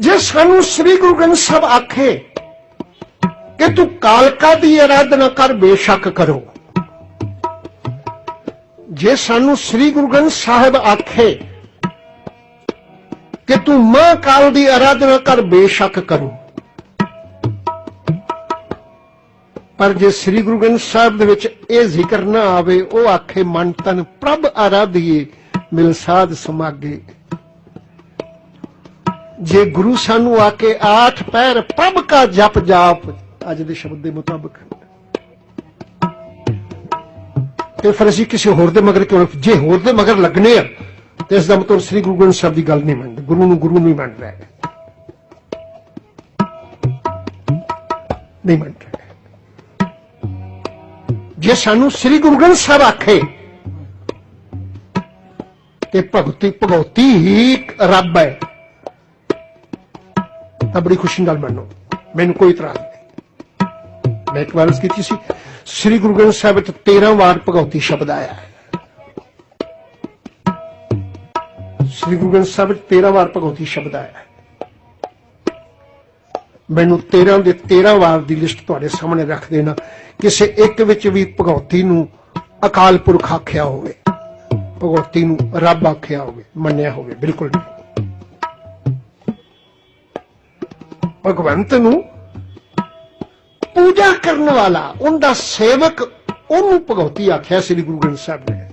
ਜੇ ਸਾਨੂੰ ਸ੍ਰੀ ਗੁਰੂ ਗ੍ਰੰਥ ਸਾਹਿਬ ਆਖੇ ਕਿ ਤੂੰ ਕਾਲਕਾ ਦੀ ਆਰਾਧਨਾ ਕਰ, ਬੇਸ਼ੱਕ ਕਰੋ। ਜੇ ਸਾਨੂੰ ਸ੍ਰੀ ਗੁਰੂ ਗ੍ਰੰਥ ਸਾਹਿਬ ਆਖੇ ਕਿ ਤੂੰ ਮਾਂ ਕਾਲ ਦੀ ਆਰਾਧਨਾ ਕਰ, ਬੇਸ਼ੱਕ ਕਰੋ। ਪਰ ਜੇ ਸ੍ਰੀ ਗੁਰੂ ਗ੍ਰੰਥ ਸਾਹਿਬ ਦੇ ਵਿੱਚ ਇਹ ਜ਼ਿਕਰ ਨਾ ਆਵੇ, ਉਹ ਆਖੇ, ਮਨ ਤਨ ਪ੍ਰਭ ਆਰਾਧੀਏ, ਮਿਲ ਸਾਧ ਸਮਾਗੇ। ਜੇ ਗੁਰੂ ਸਾਨੂੰ ਆ ਕੇ ਆਠ ਪੈਰ ਪ੍ਰਭ ਕਾ ਜਪ ਜਾਪ, ਅੱਜ ਦੇ ਸ਼ਬਦ ਦੇ ਮੁਤਾਬਕ। ਤੇ ਫਿਰ ਅਸੀਂ ਕਿਸੇ ਹੋਰ ਦੇ ਮਗਰ ਕਿਉਂ ਜੇ ਹੋਰ ਦੇ ਮਗਰ ਲੱਗਨੇ ਆ, ਤੇ ਇਸ ਦਾ ਮਤਲਬ ਸ੍ਰੀ ਗੁਰੂ ਗ੍ਰੰਥ ਸਾਹਿਬ ਦੀ ਗੱਲ ਨਹੀਂ ਮੰਨਦੇ। ਗੁਰੂ ਨੂੰ ਗੁਰੂ ਨਹੀਂ ਮੰਨ ਰਿਹਾ ਨਹੀਂ ਮੰਨ ਰਿਹਾ ਜੇ ਸਾਨੂੰ ਸ੍ਰੀ ਗੁਰੂ ਗ੍ਰੰਥ ਸਾਹਿਬ ਆਖੇ, ਤੇ ਭਗਤੀ ਭਗਉਤੀ ਹੀ ਰੱਬ ਹੈ। ਤਾਂ ਬੜੀ ਖੁਸ਼ੀ ਨਾਲ ਮੰਨੋ, ਮੈਨੂੰ ਕੋਈ ਇਤਰਾਜ਼ ਨਹੀਂ। ਮੈਂ ਇੱਕ ਵਾਰ ਕੀਤੀ ਸੀ, ਸ੍ਰੀ ਗੁਰੂ ਗ੍ਰੰਥ ਸਾਹਿਬ ਵਿੱਚ 13 ਵਾਰ ਭਗਉਤੀ ਸ਼ਬਦ ਆਇਆ ਹੈ। ਸ੍ਰੀ ਗੁਰੂ ਗ੍ਰੰਥ ਸਾਹਿਬ ਵਿੱਚ 13 ਵਾਰ ਭਗਉਤੀ ਸ਼ਬਦ ਆਇਆ ਹੈ। ਮੈਨੂੰ 13 ਦੇ 13 ਵਾਰ ਦੀ ਲਿਸਟ ਤੁਹਾਡੇ ਸਾਹਮਣੇ ਰੱਖ ਦੇਣਾ, ਕਿਸੇ ਇੱਕ ਵਿੱਚ ਵੀ ਭਗਉਤੀ ਨੂੰ ਅਕਾਲ ਪੁਰਖ ਆਖਿਆ ਹੋਵੇ, ਭਗਉਤੀ ਨੂੰ ਰੱਬ ਆਖਿਆ ਹੋਵੇ, ਮੰਨਿਆ ਹੋਵੇ, ਬਿਲਕੁਲ ਨਹੀਂ। ਭਗਵੰਤ ਨੂੰ ਪੂਜਾ ਕਰਨ ਵਾਲਾ ਉਹਦਾ ਸੇਵਕ ਉਹਨੂੰ ਭਗਉਤੀ ਆਖਿਆ ਸ੍ਰੀ ਗੁਰੂ ਗ੍ਰੰਥ ਸਾਹਿਬ ਨੇ।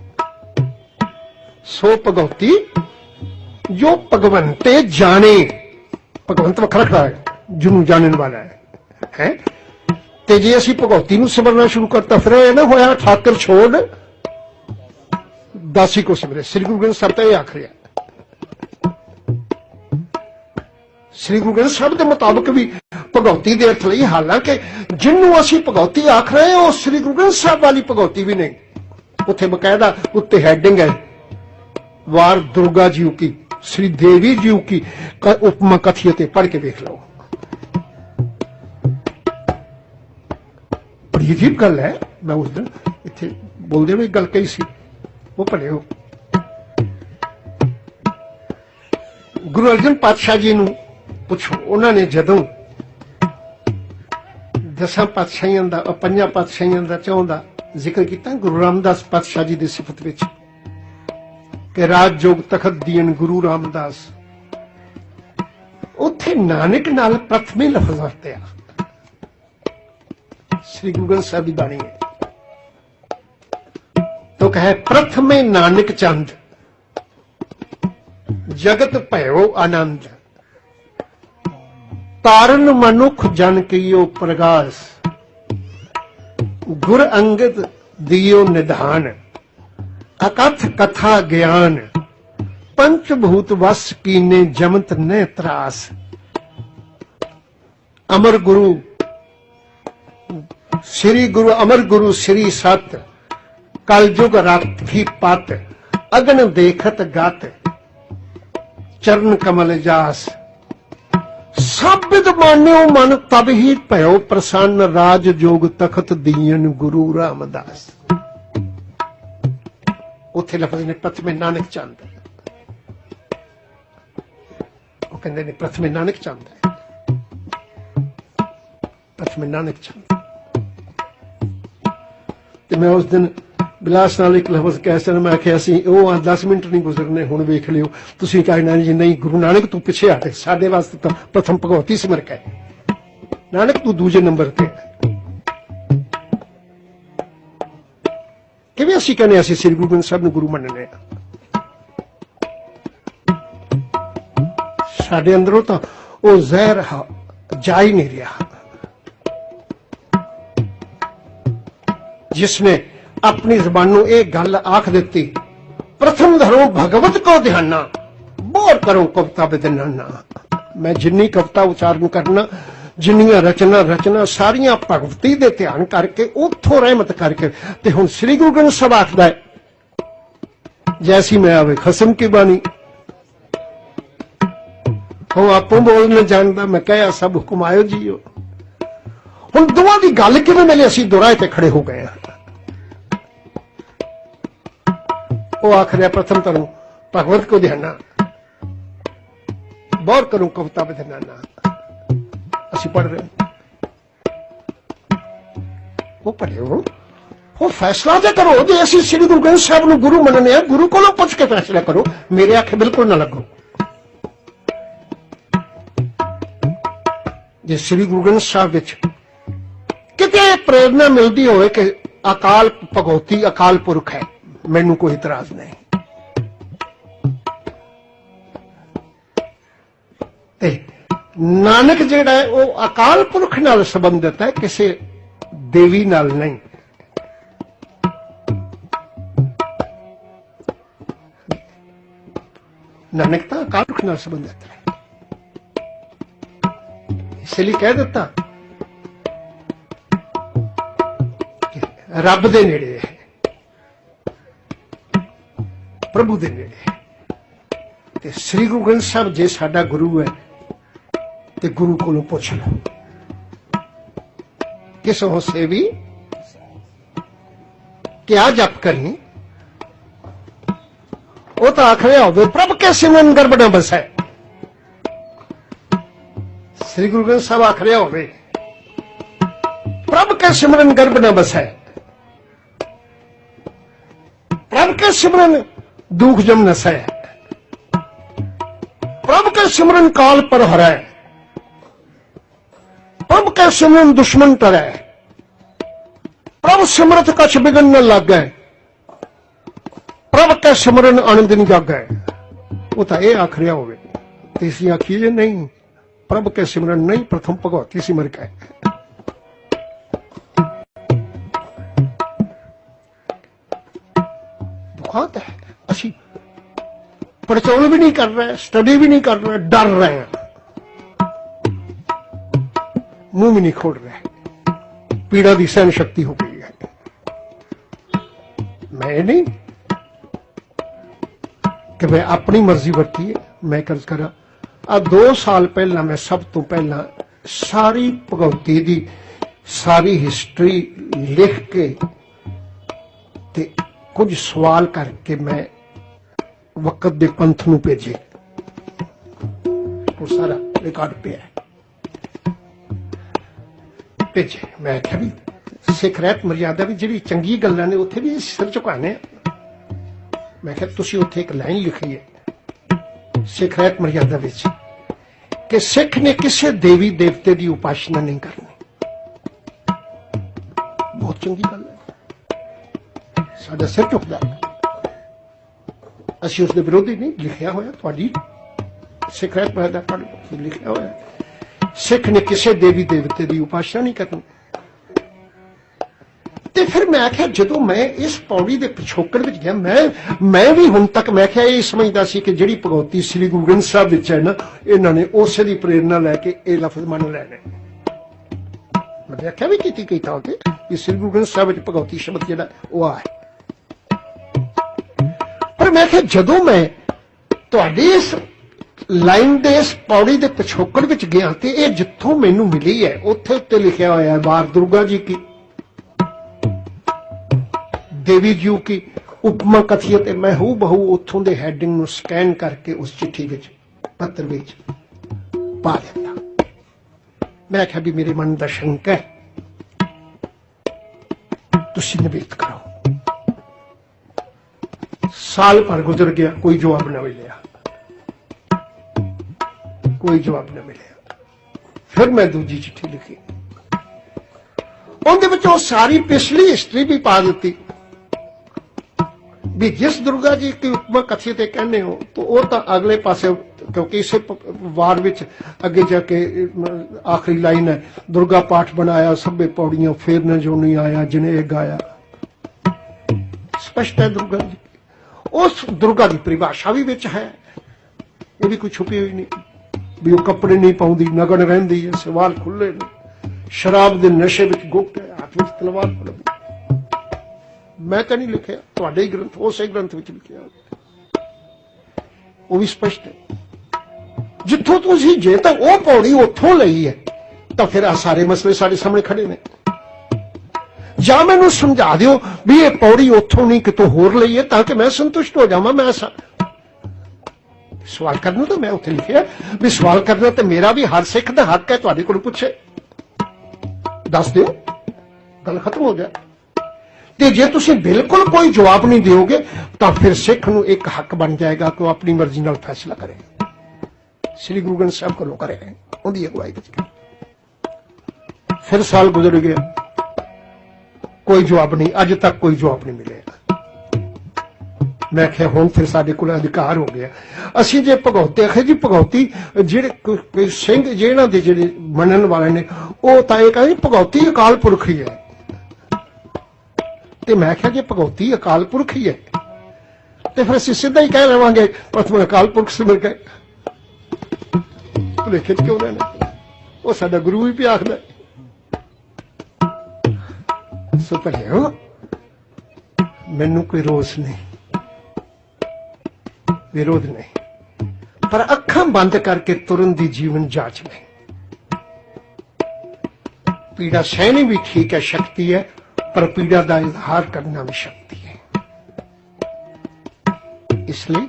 ਸੋ ਭਗਉਤੀ ਜੋ ਭਗਵੰਤੇ ਜਾਣੇ, ਭਗਵੰਤ ਵੱਖਰਾ ਖੜਾ ਹੈ, ਜਿਹਨੂੰ ਜਾਣਨ ਵਾਲਾ ਹੈ ਹੈ? ਤੇ ਜੇ ਅਸੀਂ ਭਗਉਤੀ ਨੂੰ ਸਿਮਰਨਾ ਸ਼ੁਰੂ ਕਰਤਾ, ਫਿਰ ਇਹ ਨਾ ਹੋਇਆ ਠਾਕਰ ਛੋੜ, ਦਾਸੀ ਕੋ ਸਿਮਰੇ। ਸ੍ਰੀ ਗੁਰੂ ਗ੍ਰੰਥ ਸਾਹਿਬ ਤਾਂ ਇਹ ਆਖ ਰਿਹਾ। ਸ੍ਰੀ ਗੁਰੂ ਗ੍ਰੰਥ ਸਾਹਿਬ ਦੇ ਮੁਤਾਬਕ ਵੀ ਭਗਉਤੀ ਦੇ ਅਰਥ ਲਈ ਹਾਲਾਂਕਿ ਜਿੰਨੂੰ ਅਸੀਂ ਭਗਉਤੀ ਆਖ ਰਹੇ ਹਾਂ, ਉਹ ਸ੍ਰੀ ਗੁਰੂ ਗ੍ਰੰਥ ਸਾਹਿਬ ਵਾਲੀ ਭਗਉਤੀ ਵੀ ਨਹੀਂ। ਉੱਥੇ ਬਕਾਇਦਾ ਉੱਤੇ ਹੈਡਿੰਗ ਹੈ, ਵਾਰ ਦੁਰਗਾ ਜੀ ਕੀ, ਸ੍ਰੀ ਦੇਵੀ ਜੀ ਕੀ ਉਪਮਾ ਕਥੀ ਤੇ ਪੜ੍ਹ ਕੇ ਵੇਖ ਲਓ। ਬੜੀ ਅਜੀਬ ਗੱਲ ਹੈ, ਮੈਂ ਉਸ ਦਿਨ ਇੱਥੇ ਬੋਲਦੇ ਹੋਏ ਗੱਲ ਕਹੀ ਸੀ, ਉਹ ਭਲੇ ਹੋ। ਗੁਰੂ ਅਰਜਨ ਪਾਤਸ਼ਾਹ ਜੀ ਨੂੰ ਪੁੱਛੋ, ਉਹਨਾਂ ਨੇ ਜਦੋਂ ਦਸਾਂ ਪਾਤਸ਼ਾਹੀਆਂ ਦਾ ਪੰਜਾਂ ਪਾਤਸ਼ਾਹੀਆਂ ਦਾ ਚੌਂ ਦਾ ਜ਼ਿਕਰ ਕੀਤਾ, ਗੁਰੂ ਰਾਮਦਾਸ ਪਾਤਸ਼ਾਹ ਜੀ ਦੀ ਸਿਫਤ ਵਿੱਚ, ਕਿ ਰਾਜ ਜੋਗ ਤਖਤ ਦੀਨ ਗੁਰੂ ਰਾਮਦਾਸ, ਉੱਥੇ ਨਾਨਕ ਨਾਲ ਪ੍ਰਥਮੇ ਲਫ਼ਜ਼ ਵਰਤਿਆ। ਸ੍ਰੀ ਗੁਰੂ ਗ੍ਰੰਥ ਸਾਹਿਬ ਦੀ ਬਾਣੀ ਹੈ। ਤੋ ਕਹੇ, ਪ੍ਰਥਮੇ ਨਾਨਕ ਚੰਦ, ਜਗਤ ਭਇਓ ਆਨੰਦ। ਕਾਰਨ ਮਨੁੱਖ ਜਨ ਕੀਓ ਪ੍ਰਗਾਸ। ਗੁਰ ਅੰਗਦ ਦਿਓ ਨਿਧਾਨ। ਅਕਥ ਕਥਾ ਗਿਆਨ। ਪੰਚ ਭੂਤ ਵਸ ਕੀਨੇ ਜਮਤ ਨੇ ਤਰਾਸ। ਅਮਰ ਗੁਰੂ ਸ੍ਰੀ ਗੁਰੂ ਅਮਰ ਗੁਰੂ ਸ੍ਰੀ ਸਤ। ਕਲਯੁਗ ਰਾਖੀ ਪਤ। ਅਗਨ ਦੇਖਤ ਗਤ। ਚਰਨ ਕਮਲ ਜਾਸ। ਸਭਿਤ ਮਾਨਿਓ ਮਨ, ਤਬ ਹੀ ਭਇਓ ਪ੍ਰਸੰਨ ਰਾਜ ਜੋਗ ਤਖਤ ਦੀਨ ਗੁਰੂ ਰਾਮਦਾਸ। ਉੱਥੇ ਲਫ਼ਜ਼ ਨੇ, ਪ੍ਰਥਮੇ ਨਾਨਕ ਚੰਦ। ਉਹ ਕਹਿੰਦੇ ਨੇ, ਪ੍ਰਥਮੇ ਨਾਨਕ ਚੰਦ। ਹੈ ਪ੍ਰਥਮੇ ਨਾਨਕ ਚੰਦ। ਤੇ ਮੈਂ ਉਸ ਦਿਨ ਬਿਲਾਸ ਨਾਲ ਇੱਕ ਲਫ਼ਜ਼ ਕਹਿ ਸਨ ਮੈਂ ਆਖਿਆ ਸੀ, ਉਹ ਆ 10 ਮਿੰਟ ਨਹੀਂ ਗੁਜ਼ਰਨੇ, ਹੁਣ ਵੇਖ ਲਿਓ। ਤੁਸੀਂ ਕਹਿਣਾ ਜੀ, ਨਹੀਂ, ਗੁਰੂ ਨਾਨਕ ਤੂੰ ਪਿੱਛੇ ਹਟ, ਸਾਡੇ ਵਾਸਤੇ ਤਾਂ ਪ੍ਰਥਮ ਭਗਵਤੀ ਸਿਮਰ ਕੇ ਨਾਨਕ, ਤੂੰ ਦੂਜੇ ਨੰਬਰ ਤੇ। ਕਿਵੇਂ ਅਸੀਂ ਕਹਿੰਦੇ ਅਸੀਂ ਸ੍ਰੀ ਗੁਰੂ ਗ੍ਰੰਥ ਸਾਹਿਬ ਨੂੰ ਗੁਰੂ ਮੰਨਨੇ ਆ ਸਾਡੇ ਅੰਦਰੋਂ ਤਾਂ ਉਹ ਜ਼ਹਿਰ ਹ- ਜਾ ਹੀ ਨਹੀਂ ਰਿਹਾ। ਜਿਸਨੇ ਆਪਣੀ ਜ਼ਬਾਨ ਇਹ ਗੱਲ ਆਖ ਦਿੱਤੀ, ਪ੍ਰਥਮ ਧਰੋ ਭਗਵਤ ਕੋ ਧਿਆਨਾ, ਬੋਰ ਕਰੋ ਕਵਿਤਾ ਬਦਨਾਨਾ। ਮੈਂ ਜਿੰਨੀ ਕਵਿਤਾ ਉਚਾਰਨ ਕਰਨਾ, ਜਿੰਨੀਆਂ ਰਚਨਾ ਰਚਨਾ, ਸਾਰੀਆਂ ਭਗਵਤੀ ਦੇ ਧਿਆਨ ਕਰਕੇ, ਉਥੋਂ ਰਹਿਮਤ ਕਰਕੇ, ਤੇ ਹੁਣ ਸ੍ਰੀ ਗੁਰੂ ਗ੍ਰੰਥ ਸਾਹਿਬ ਆਖਦਾ ਹੈ, ਜੈਸੀ ਮੈਂ ਆਵੇ ਖਸਮ ਕੀ ਬਾਣੀ? ਹੋ ਆਪੋ ਬੋਲ ਨਾ ਜਾਣਦਾ, ਮੈਂ ਕਹਿਆ ਸਭ ਹੁਕਮ ਆਇਓ ਜੀਓ। ਹੁਣ ਦੋਵਾਂ ਦੀ ਗੱਲ ਕਿਵੇਂ ਮਿਲੇ? ਅਸੀਂ ਦੁਰਾਏ ਤੇ ਖੜੇ ਹੋ ਗਏ ਹਾਂ। ਉਹ ਆਖ ਰਿਹਾ ਪ੍ਰਥਮ ਤਰੋ ਭਗਵਤ ਕੋ ਧਿਆਨਾ ਬਹੁਤ ਕਰੂੰ ਕਵਿਤਾ ਵਿਦਨਾਨਾ ਅਸੀਂ ਪੜ ਰਹੇ ਹਾਂ। ਉਹ ਪੜਿਓ ਉਹ ਫੈਸਲਾ ਤੇ ਕਰੋ, ਜੇ ਅਸੀਂ ਸ੍ਰੀ ਗੁਰੂ ਗ੍ਰੰਥ ਸਾਹਿਬ ਨੂੰ ਗੁਰੂ ਮੰਨਨੇ ਆ ਗੁਰੂ ਕੋਲੋਂ ਪੁੱਛ ਕੇ ਫੈਸਲਾ ਕਰੋ, ਮੇਰੇ ਆਖੇ ਬਿਲਕੁਲ ਨਾ ਲੱਗੋ। ਜੇ ਸ੍ਰੀ ਗੁਰੂ ਗ੍ਰੰਥ ਸਾਹਿਬ ਵਿੱਚ ਕਿਤੇ ਪ੍ਰੇਰਣਾ ਮਿਲਦੀ ਹੋਵੇ ਕਿ ਅਕਾਲ ਭਗਉਤੀ ਅਕਾਲ ਪੁਰਖ ਹੈ ਮੈਨੂੰ ਕੋਈ ਇਤਰਾਜ਼ ਨਹੀਂ। ਤੇ ਨਾਨਕ ਜਿਹੜਾ ਹੈ, ਉਹ ਅਕਾਲ ਪੁਰਖ ਨਾਲ ਸੰਬੰਧਿਤ ਹੈ, ਕਿਸੇ ਦੇਵੀ ਨਾਲ ਨਹੀਂ। ਨਾਨਕ ਤਾਂ ਅਕਾਲ ਪੁਰਖ ਨਾਲ ਸੰਬੰਧਿਤ ਹੈ। ਇਸ ਲਈ ਕਹਿ ਦਿੱਤਾ ਰੱਬ ਦੇ ਨੇੜੇ ਹੈ। ਪ੍ਰਭੂ ਦੇ ਨੇੜੇ। ਤੇ ਸ੍ਰੀ ਗੁਰੂ ਗ੍ਰੰਥ ਸਾਹਿਬ ਜੇ ਸਾਡਾ ਗੁਰੂ ਹੈ, ਤੇ ਗੁਰੂ ਕੋਲੋਂ ਪੁੱਛ ਲਓ। ਕਿਸ ਹੋ ਸੇਵੀ? ਕਿਆ ਜਪ ਕਰੀ? ਉਹ ਤਾਂ ਆਖ ਰਿਹਾ ਹੋਵੇ, ਪ੍ਰਭ ਕੇ ਸਿਮਰਨ ਗਰਭ ਨਾ ਬਸੈ। ਸ੍ਰੀ ਗੁਰੂ ਗ੍ਰੰਥ ਸਾਹਿਬ ਆਖ ਰਿਹਾ ਹੋਵੇ, ਪ੍ਰਭ ਕੇ ਸਿਮਰਨ ਗਰਭ ਨਾ ਬਸੈ। ਪ੍ਰਭ ਕੇ ਸਿਮਰਨ ਦੁਖ ਜਮ ਨਸੈ ਪ੍ਰਭ ਕੇ ਸਿਮਰਨ ਕਾਲ ਪਰ ਹਰੈ। ਪ੍ਰਭ ਕੇ ਸਿਮਰਨ ਦੁਸ਼ਮਨ ਟਰੈ ਪ੍ਰਭ ਸਿਮਰਤ ਕਛ ਬਿਗਨ ਨ ਲੱਗੈ। ਪ੍ਰਭ ਕੇ ਸਿਮਰਨ ਆਨੰਦ ਨ ਜਾਗੈ। ਉਹ ਤਾਂ ਇਹ ਆਖ ਰਿਹਾ ਹੋਵੇ ਤੇ ਅਸੀਂ ਆਖੀਏ ਨਹੀਂ, ਪ੍ਰਭ ਕੇ ਸਿਮਰਨ ਨਹੀਂ, ਪ੍ਰਥਮ ਭਗਵਤੀ ਸਿਮਰ ਕੈ। ਦੁਖਾਤ ਹੈ। ਅਸੀਂ ਪੜਚੋਲ ਵੀ ਨਹੀਂ ਕਰ ਰਹੇ ਸਟੱਡੀ ਵੀ ਨਹੀਂ ਕਰ ਰਹੇ, ਡਰ ਰਹੇ ਹਾਂ। ਮੂੰਹ ਵੀ ਨਹੀਂ ਖੋਲ ਰਹੇ ਪੀੜਾ ਦੀ ਸਹਿਣ ਸ਼ਕਤੀ ਹੋ ਗਈ ਹੈ। ਮੈਂ ਨਹੀਂ ਕਿ ਮੈਂ ਆਪਣੀ ਮਰਜ਼ੀ ਵਰਤੀ ਹੈ ਮੈਂ ਕਰਜ਼ ਕਰਾਂ ਆ 2 ਸਾਲ ਪਹਿਲਾਂ ਮੈਂ ਸਭ ਤੋਂ ਪਹਿਲਾਂ ਸਾਰੀ ਭਗਵਤੀ ਦੀ ਸਾਰੀ ਹਿਸਟਰੀ ਲਿਖ ਕੇ ਤੇ ਕੁਝ ਸਵਾਲ ਕਰਕੇ ਮੈਂ ਵਕਤ ਦੇ ਪੰਥ ਨੂੰ ਭੇਜੇ। ਉਹ ਸਾਰਾ ਰਿਕਾਰਡ ਪਿਆ ਭੇਜੇ। ਮੈਂ ਕਿਹਾ ਵੀ ਸਿੱਖ ਰਹਿਤ ਮਰਿਆਦਾ ਵੀ ਜਿਹੜੀ ਚੰਗੀ ਗੱਲਾਂ ਨੇ, ਉੱਥੇ ਵੀ ਸਿਰ ਝੁਕਾਣੇ ਆ। ਮੈਂ ਕਿਹਾ ਤੁਸੀਂ ਉੱਥੇ ਇੱਕ ਲਾਈਨ ਲਿਖੀ ਹੈ, ਸਿੱਖ ਰਹਿਤ ਮਰਿਆਦਾ ਵਿੱਚ, ਕਿ ਸਿੱਖ ਨੇ ਕਿਸੇ ਦੇਵੀ ਦੇਵਤੇ ਦੀ ਉਪਾਸਨਾ ਨਹੀਂ ਕਰਨੀ। ਬਹੁਤ ਚੰਗੀ ਗੱਲ ਹੈ। ਸਾਡਾ ਸਿਰ ਝੁਕਦਾ ਹੈ। ਅਸੀਂ ਉਸ ਦੇ ਵਿਰੋਧੀ ਨਹੀਂ, ਲਿਖਿਆ ਹੋਇਆ, ਤੁਹਾਡੀ ਸਿੱਖ ਰਹਿਤ ਮਰਿਆਦਾ ਪੜ੍ਹ ਲਿਖਿਆ ਹੋਇਆ। ਸਿੱਖ ਨੇ ਕਿਸੇ ਦੇਵੀ ਦੇਵਤੇ ਦੀ ਉਪਾਸਨਾ ਨਹੀਂ ਕਰਨੀ। ਤੇ ਫਿਰ ਮੈਂ ਆਖਿਆ, ਜਦੋਂ ਮੈਂ ਇਸ ਪੌੜੀ ਦੇ ਪਿਛੋਕੜ ਵਿੱਚ ਗਿਆ, ਮੈਂ ਮੈਂ ਵੀ ਹੁਣ ਤੱਕ ਮੈਂ ਆਖਿਆ, ਇਹ ਸਮਝਦਾ ਸੀ ਕਿ ਜਿਹੜੀ ਭਗਵਤੀ ਸ੍ਰੀ ਗੁਰੂ ਗ੍ਰੰਥ ਸਾਹਿਬ ਵਿੱਚ ਹੈ ਨਾ, ਇਹਨਾਂ ਨੇ ਉਸੇ ਦੀ ਪ੍ਰੇਰਣਾ ਲੈ ਕੇ ਇਹ ਲਫ਼ਜ਼ ਮੰਨ ਲੈਣੇ ਮੈਂ ਆਖਿਆ, ਵੀ ਕੀਤੀ ਕਈ ਥਾਂ ਤੇ ਕਿ ਸ੍ਰੀ ਗੁਰੂ ਗ੍ਰੰਥ ਸਾਹਿਬ ਵਿੱਚ ਭਗਵਤੀ ਸ਼ਬਦ ਜਿਹੜਾ, ਉਹ ਆ ਹੈ ਪਰ ਮੈਂ ਕਿਹਾ, ਜਦੋਂ ਮੈਂ ਤੁਹਾਡੀ ਇਸ ਲਾਈਨ ਦੇ ਇਸ ਪੌੜੀ ਦੇ ਪਿਛੋਕੜ ਵਿੱਚ ਗਿਆ ਤੇ ਇਹ ਜਿੱਥੋਂ ਮੈਨੂੰ ਮਿਲੀ ਹੈ, ਉੱਥੇ ਉੱਤੇ ਲਿਖਿਆ ਹੋਇਆ ਹੈ ਵਾਰ ਦੁਰਗਾ ਜੀ ਕੀ, ਦੇਵੀ ਜੀ ਕੀ ਉਪਮਾ ਕਥੀਅਤ ਤੇ ਮੈਂ ਹੂ ਬਹੂ ਉੱਥੋਂ ਦੇ ਹੈਡਿੰਗ ਨੂੰ ਸਕੈਨ ਕਰਕੇ ਉਸ ਚਿੱਠੀ ਵਿੱਚ, ਪੱਤਰ ਵਿੱਚ ਪਾ ਦਿੱਤਾ। ਮੈਂ ਕਿਹਾ ਵੀ ਮੇਰੇ ਮਨ ਦਾ ਸ਼ੰਕਾ ਹੈ। ਤੁਸੀਂ ਨਿਵੇਦ ਕਰੋ ਸਾਲ ਭਰ ਗੁਜ਼ਰ ਗਿਆ, ਕੋਈ ਜਵਾਬ ਨਾ ਮਿਲਿਆ। ਕੋਈ ਜਵਾਬ ਨਾ ਮਿਲਿਆ। ਫਿਰ ਮੈਂ ਦੂਜੀ ਚਿੱਠੀ ਲਿਖੀ। ਉਹਦੇ ਵਿੱਚ ਉਹ ਸਾਰੀ ਪਿਛਲੀ ਹਿਸਟਰੀ ਵੀ ਪਾ ਦਿੱਤੀ। ਵੀ ਜਿਸ ਦੁਰਗਾ ਜੀ ਦੀ ਉਪਮਾ ਕਥੀ ਤੇ ਕਹਿੰਦੇ ਹੋ, ਤਾਂ ਉਹ ਤਾਂ ਅਗਲੇ ਪਾਸੇ, ਕਿਉਂਕਿ ਇਸੇ ਵਾਰ ਵਿੱਚ ਅੱਗੇ ਜਾ ਕੇ ਆਖਰੀ ਲਾਈਨ ਹੈ, ਦੁਰਗਾ ਪਾਠ ਬਣਾਇਆ, ਸਭੇ ਪੌੜੀਆਂ ਫੇਰ ਨ ਜੋ ਨਹੀਂ ਆਇਆ, ਜਿਨੇ ਗਾਇਆ। ਸਪਸ਼ਟ ਹੈ ਦੁਰਗਾ ਜੀ। ਉਸ ਦੁਰਗਾ ਦੀ ਪਰਿਭਾਸ਼ਾ ਵੀ ਵਿੱਚ ਹੈ। ਇਹ ਵੀ ਕੋਈ ਛੁਪੀ ਹੋਈ ਨਹੀਂ। ਵੀ ਉਹ ਕੱਪੜੇ ਨਹੀਂ ਪਾਉਂਦੀ, ਨਗਨ ਰਹਿੰਦੀ ਹੈ, ਸਵਾਲ ਖੁੱਲੇ ਨੇ। ਸ਼ਰਾਬ ਦੇ ਨਸ਼ੇ ਵਿੱਚ ਗੁਪਤ ਹੈ, ਹੱਥ ਵਿੱਚ ਤਲਵਾਰ ਫੜਦੀ ਮੈਂ ਤਾਂ ਨਹੀਂ ਲਿਖਿਆ, ਤੁਹਾਡੇ ਹੀ ਗ੍ਰੰਥ, ਉਸੇ ਗ੍ਰੰਥ ਵਿੱਚ ਲਿਖਿਆ ਉਹ ਵੀ ਸਪਸ਼ਟ ਹੈ। ਜਿੱਥੋਂ ਤੁਸੀਂ ਜੇ ਤਾਂ ਉਹ ਪੌੜੀ ਉੱਥੋਂ ਲਈ ਹੈ, ਤਾਂ ਫਿਰ ਆ ਸਾਰੇ ਮਸਲੇ ਸਾਡੇ ਸਾਹਮਣੇ ਖੜੇ ਨੇ। ਜਾਂ ਮੈਨੂੰ ਸਮਝਾ ਦਿਓ ਵੀ ਇਹ ਪੌੜੀ ਉੱਥੋਂ ਨਹੀਂ ਕਿਤੋਂ ਹੋਰ ਲਈਏ ਤਾਂ ਕਿ ਮੈਂ ਸੰਤੁਸ਼ਟ ਹੋ ਜਾਵਾਂ, ਮੈਂ ਸਵਾਲ ਕਰਨਾ ਤਾਂ ਮੈਂ ਉੱਥੇ ਲਿਖਿਆ, ਵੀ ਸਵਾਲ ਕਰਨਾ ਤੇ ਮੇਰਾ ਵੀ ਹਰ ਸਿੱਖ ਦਾ ਹੱਕ ਹੈ, ਤੁਹਾਡੇ ਕੋਲ ਪੁੱਛੇ। ਦੱਸ ਦਿਓ, ਗੱਲ ਖਤਮ ਹੋ ਜਾਏ। ਤੇ ਜੇ ਤੁਸੀਂ ਬਿਲਕੁਲ ਕੋਈ ਜਵਾਬ ਨਹੀਂ ਦਿਓਗੇ, ਤਾਂ ਫਿਰ ਸਿੱਖ ਨੂੰ ਇੱਕ ਹੱਕ ਬਣ ਜਾਏਗਾ ਕਿ ਉਹ ਆਪਣੀ ਮਰਜ਼ੀ ਨਾਲ ਫੈਸਲਾ ਕਰੇ। ਸ੍ਰੀ ਗੁਰੂ ਗ੍ਰੰਥ ਸਾਹਿਬ ਕੋਲੋਂ ਕਰੇ। ਉਹਦੀ ਅਗਵਾਈ ਵਿੱਚ। ਫਿਰ ਸਾਲ ਗੁਜ਼ਰ ਗਿਆ ਕੋਈ ਜਵਾਬ ਨਹੀਂ, ਅੱਜ ਤੱਕ ਕੋਈ ਜਵਾਬ ਨਹੀਂ ਮਿਲਿਆ। ਮੈਂ ਕਿਹਾ, ਹੁਣ ਫਿਰ ਸਾਡੇ ਕੋਲ ਅਧਿਕਾਰ ਹੋ ਗਿਆ। ਅਸੀਂ ਜੇ ਭਗੌਤੇ ਆਖੇ ਜੀ ਭਗੌਤੀ, ਜਿਹੜੇ ਕੋਈ- ਸਿੰਘ ਜਿਹਨਾਂ ਦੇ ਜਿਹੜੇ ਮੰਨਣ ਵਾਲੇ ਨੇ, ਉਹ ਤਾਂ ਇਹ ਕਹਿੰਦੇ, ਭਗੌਤੀ ਅਕਾਲ ਪੁਰਖ ਹੀ ਹੈ। ਤੇ ਮੈਂ ਕਿਹਾ, ਜੇ ਭਗੌਤੀ ਅਕਾਲ ਪੁਰਖ ਹੀ ਹੈ, ਤੇ ਫਿਰ ਅਸੀਂ ਸਿੱਧਾ ਹੀ ਕਹਿ ਲਵਾਂਗੇ ਪ੍ਰਥਮ ਅਕਾਲ ਪੁਰਖ ਸਿਮਰ ਕੇ। ਲੇਖਿਤ ਕਿਉਂ ਨਾ ਉਹ ਸਾਡਾ ਗੁਰੂ ਵੀ ਪਿਆ ਆਖਦਾ ਸੋ ਮੈਨੂੰ ਕੋਈ ਰੋਸ ਨਹੀਂ। ਵਿਰੋਧ ਨਹੀਂ। ਪਰ ਅੱਖਾਂ ਬੰਦ ਕਰਕੇ ਤੁਰਨ ਦੀ ਜੀਵਨ ਜਾਂਚ ਨਹੀਂ। ਪੀੜਾ ਸਹਿਣੀ ਵੀ ਠੀਕ ਹੈ, ਸ਼ਕਤੀ ਹੈ, ਪਰ ਪੀੜਾ ਦਾ ਇਜ਼ਹਾਰ ਕਰਨਾ ਵੀ ਸ਼ਕਤੀ ਹੈ। ਇਸ ਲਈ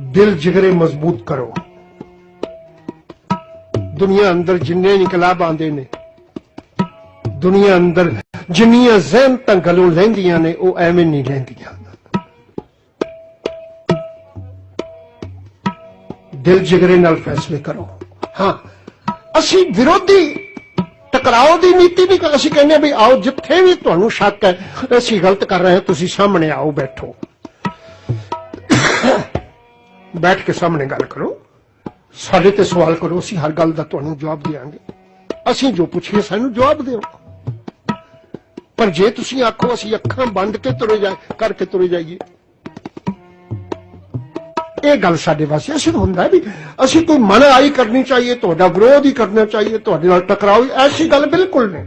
ਦਿਲ ਜਿਗਰੇ ਮਜ਼ਬੂਤ ਕਰੋ। ਦੁਨੀਆ ਅੰਦਰ ਜਿੰਨੇ ਇਨਕਲਾਬ ਆਉਂਦੇ ਨੇ ਦੁਨੀਆ ਅੰਦਰ ਜਿੰਨੀਆਂ ਜ਼ਹਿਮਤਾਂ ਗਲੋਂ ਲੈਂਦੀਆਂ ਨੇ, ਉਹ ਐਵੇਂ ਨਹੀਂ ਲੈਂਦੀਆਂ ਦਿਲ ਜਿਗਰੇ ਨਾਲ ਫੈਸਲੇ ਕਰੋ। ਹਾਂ, ਅਸੀਂ ਵਿਰੋਧੀ ਟਕਰਾਓ ਦੀ ਨੀਤੀ ਨਹੀਂ ਅਸੀਂ ਕਹਿੰਦੇ ਹਾਂ ਵੀ ਆਓ, ਜਿੱਥੇ ਵੀ ਤੁਹਾਨੂੰ ਸ਼ੱਕ ਹੈ, ਅਸੀਂ ਗਲਤ ਕਰ ਰਹੇ ਹਾਂ, ਤੁਸੀਂ ਸਾਹਮਣੇ ਆਓ, ਬੈਠੋ। ਬੈਠ ਕੇ ਸਾਹਮਣੇ ਗੱਲ ਕਰੋ। ਸਾਡੇ ਤੇ ਸਵਾਲ ਕਰੋ, ਅਸੀਂ ਹਰ ਗੱਲ ਦਾ ਤੁਹਾਨੂੰ ਜਵਾਬ ਦੇਵਾਂਗੇ ਅਸੀਂ ਜੋ ਪੁੱਛੀਏ, ਸਾਨੂੰ ਜਵਾਬ ਦਿਓ। ਪਰ ਜੇ ਤੁਸੀਂ ਆਖੋ ਅਸੀਂ ਅੱਖਾਂ ਬੰਦ ਕੇ ਤੁਰੇ ਜਾ ਕਰਕੇ ਤੁਰੇ ਜਾਈਏ। ਇਹ ਗੱਲ ਸਾਡੇ ਵਾਸਤੇ ਅਸਿੱਧ ਹੁੰਦਾ ਵੀ ਅਸੀਂ ਕੋਈ ਮਨ ਆਈ ਕਰਨੀ ਚਾਹੀਏ, ਤੁਹਾਡਾ ਵਿਰੋਧ ਹੀ ਕਰਨਾ ਚਾਹੀਏ, ਤੁਹਾਡੇ ਨਾਲ ਟਕਰਾਓ, ਐਸੀ ਗੱਲ ਬਿਲਕੁਲ ਨਹੀਂ।